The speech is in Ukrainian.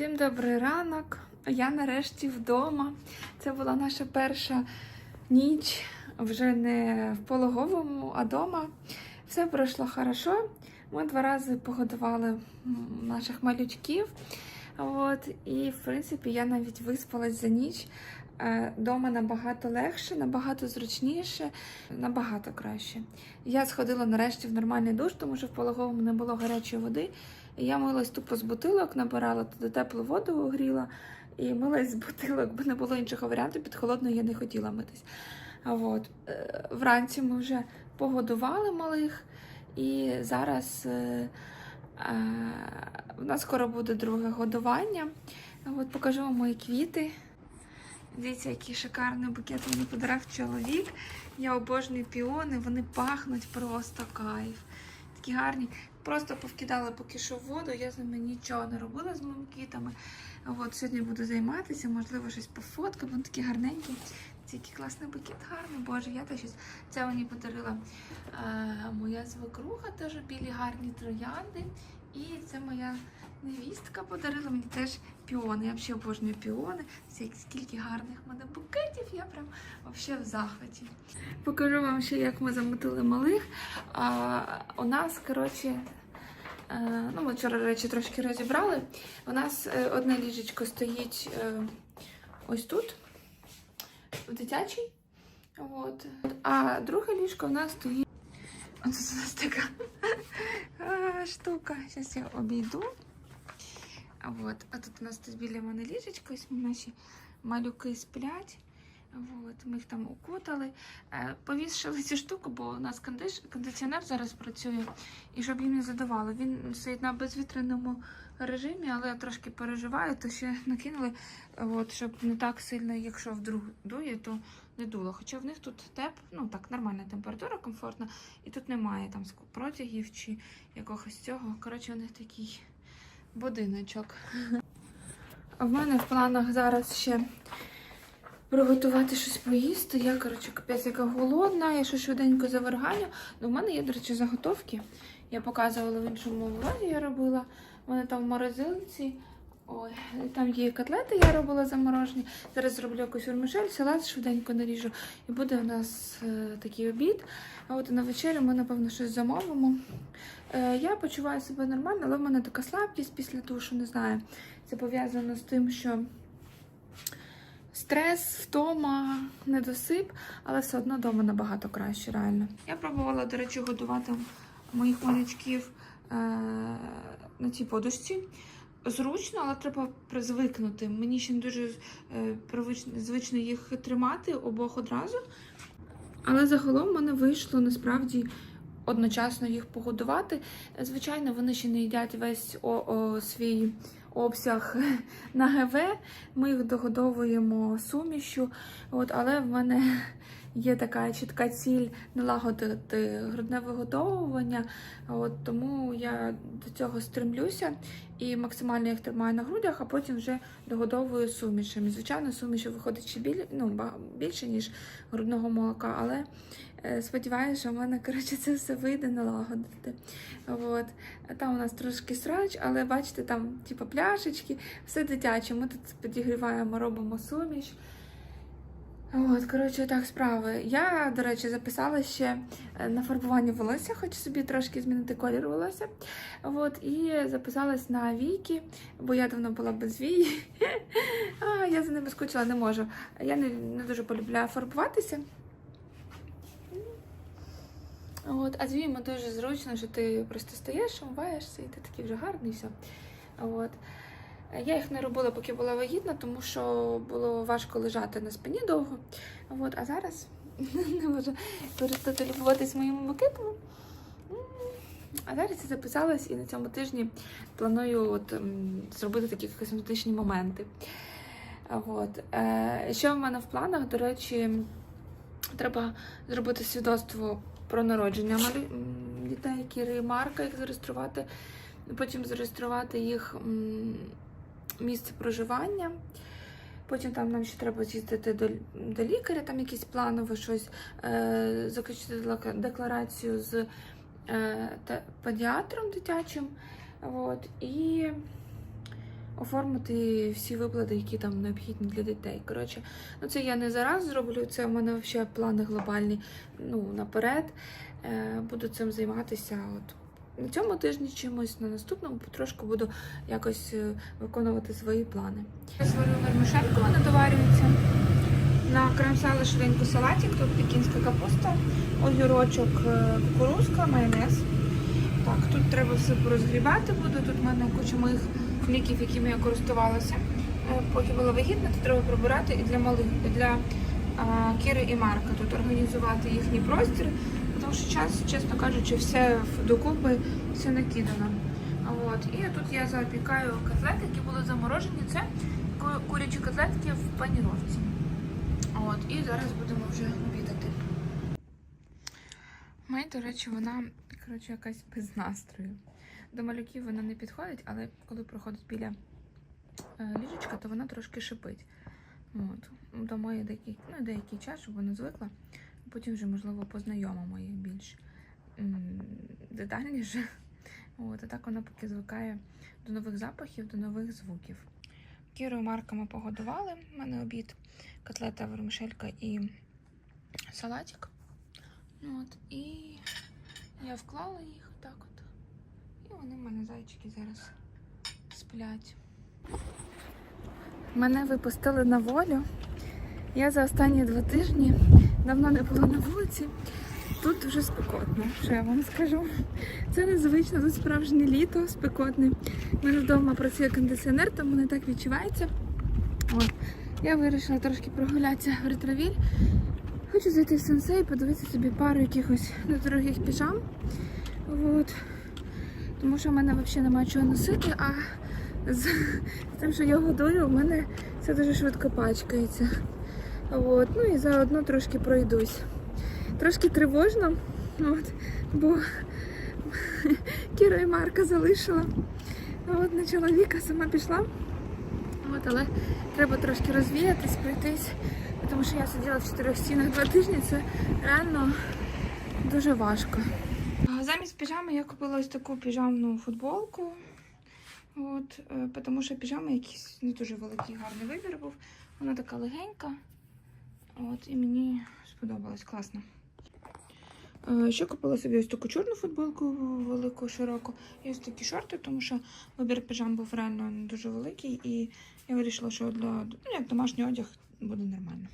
Всім добрий ранок. Я нарешті вдома. Це була наша перша ніч, вже не в пологовому, а вдома. Все пройшло хорошо. Ми два рази погодували наших малючків. От, і, в принципі, я навіть виспалась за ніч. Е, Дома набагато легше, набагато зручніше, набагато краще. Я сходила нарешті в нормальний душ, тому що в пологовому не було гарячої води. Я милась тупо з бутилок, набирала туди теплу воду, гріла і милась з бутилок, бо не було іншого варіанту. Під холодною я не хотіла митись. От е, вранці ми вже погодували малих, і зараз е, е, у нас скоро буде друге годування. От покажу вам мої квіти. Дивіться, який шикарний букет мені подарував чоловік. Я обожнюю піони, вони пахнуть просто кайф. Такі гарні. Просто повкидала поки що в воду, я з ними нічого не робила з моїми квітами. От сьогодні буду займатися, можливо, щось пофоткаю, вони такі гарненькі. тільки класний букет, гарний, боже, я теж щось. Це мені подарила е, моя свекруха, теж білі гарні троянди. І це моя невістка подарила мені теж піони. Я взагалі обожнюю піони. Скільки гарних мене букетів, я прям взагалі в захваті. Покажу вам ще, як ми замотили малих. А, у нас, коротше, е, ну, ми вчора речі трошки розібрали. У нас е, одне ліжечко стоїть е, ось тут, в дитячій. От. А друге ліжко у нас стоїть. Ось у нас така штука. Зараз я обійду. От. А тут у нас тут біля мене ліжечко, наші малюки сплять. От, ми їх там укутали. Е, Повісили цю штуку, бо у нас кондиціонер зараз працює, і щоб їм не задавало. Він стоїть на безвітряному режимі, але я трошки переживаю, то ще накинули, от, щоб не так сильно, якщо вдруг дує, то не дуло. Хоча в них тут теп, ну так, нормальна температура, комфортна, і тут немає там протягів чи якогось цього. Коротше, у них такий будиночок. А в мене в планах зараз ще приготувати щось поїсти. Я, коротше, капець, яка голодна, я щось швиденько завергаю. Ну, в мене є, до речі, заготовки. Я показувала в іншому влозі, я робила. У мене там в морозилці. Ой, там є котлети, я робила заморожені. Зараз зроблю якусь вермишель, салат швиденько наріжу. І буде у нас е, такий обід. А от на вечерю ми, напевно, щось замовимо. Е, я почуваю себе нормально, але в мене така слабкість після душу, не знаю. Це пов'язано з тим, що стрес, втома, недосип, але все одно вдома набагато краще, реально. Я пробувала, до речі, годувати моїх малючків е, на цій подушці. Зручно, але треба призвикнути. Мені ще не дуже е, звично їх тримати обох одразу. Але загалом в мене вийшло насправді одночасно їх погодувати. Звичайно, вони ще не їдять весь о, о, свій обсяг на ГВ. Ми їх догодовуємо сумішю. От, але в мене є така чітка ціль налагодити грудне вигодовування. От, тому я до цього стремлюся і максимально їх тримаю на грудях, а потім вже догодовую сумішами. Звичайно, суміші виходить ще біль, ну, більше, ніж грудного молока, але е, сподіваюся, що в мене коротше, це все вийде налагодити. От. Там у нас трошки срач, але бачите, там типу, пляшечки, все дитяче. Ми тут підігріваємо, робимо суміш. От, коротше, так справи. Я, до речі, записала ще е, на фарбування волосся, хочу собі трошки змінити колір волосся. От, і записалась на війки, бо я давно була без вій. а, я за ними скучила, не можу. Я не, не дуже полюбляю фарбуватися. От, а з віями дуже зручно, що ти просто стаєш, умиваєшся, і ти такий вже гарний і все. От. Я їх не робила, поки була вагітна, тому що було важко лежати на спині довго. От, а зараз не можу перестати любуватись моїми букетами. М, А зараз я записалась і на цьому тижні планую от, зробити такі косметичні моменти. От. Е, що в мене в планах, до речі, треба зробити свідоцтво про народження дітей, Кіри і Марка, їх зареєструвати, потім зареєструвати їх місце проживання. Потім там нам ще треба з'їздити до, до лікаря, там якісь планове щось, е, заключити декларацію з е, те- педіатром дитячим. От, і оформити всі виплати, які там необхідні для дітей. Коротше, ну це я не зараз зроблю, це в мене взагалі плани глобальні ну, наперед. Е, буду цим займатися. От. На цьому тижні чимось, на наступному потрошку буду якось е, виконувати свої плани. Я сварю вермишельку, вона доварюється. На крем-сало швиденько салатик, тут пекінська капуста, огірочок, е, кукурузка, майонез. Так, тут треба все порозгрібати буде. Тут в мене куча моїх ліків, якими я користувалася. Е, Поки було вигідно, то треба прибирати і для малих, і для а, Кіри і Марка тут організувати їхній простір, тому що час, чесно кажучи, все докупи все накидано. От. І тут я запікаю котлети, які були заморожені. Це курячі котлетки в паніровці. І зараз будемо вже обідати. Май, до речі, вона коротше, якась без настрою. До малюків вона не підходить, але коли проходить біля е, ліжечка, то вона трошки шипить. От. До моєї деякий, ну, деякий час, щоб вона звикла. Потім вже, можливо, познайомимо їх більш детальніше. От, а так вона поки звикає до нових запахів, до нових звуків. Кіру і Марка ми погодували. У мене обід, котлета, вермишелька і салатик. От, і я вклала їх так от. І вони в мене зайчики зараз сплять. Мене випустили на волю. Я за останні два тижні давно не була на вулиці. Тут дуже спекотно, що я вам скажу. Це незвично, тут справжнє літо спекотне. У мене вдома працює кондиціонер, тому не так відчувається. От. Я вирішила трошки прогулятися в ретровіль. Хочу зайти в сенсей, подивитися собі пару якихось недорогих піжам. От. Тому що в мене взагалі немає чого носити, а з, з тим, що я годую, у мене все дуже швидко пачкається. От. Ну і заодно трошки пройдусь. Трошки тривожно, от, бо Кіра і Марка залишила. От на чоловіка сама пішла. От, але треба трошки розвіятись, пройтись, тому що я сиділа в чотирьох стінах два тижні, це реально дуже важко. Замість піжами я купила ось таку піжамну футболку. От, е, тому що піжама якийсь не дуже великий гарний вибір був. Вона така легенька. От, і мені сподобалось класно. Е, Ще купила собі ось таку чорну футболку велику, широку, і ось такі шорти, тому що вибір піжам був реально дуже великий, і я вирішила, що для ну, як домашній одяг буде нормально.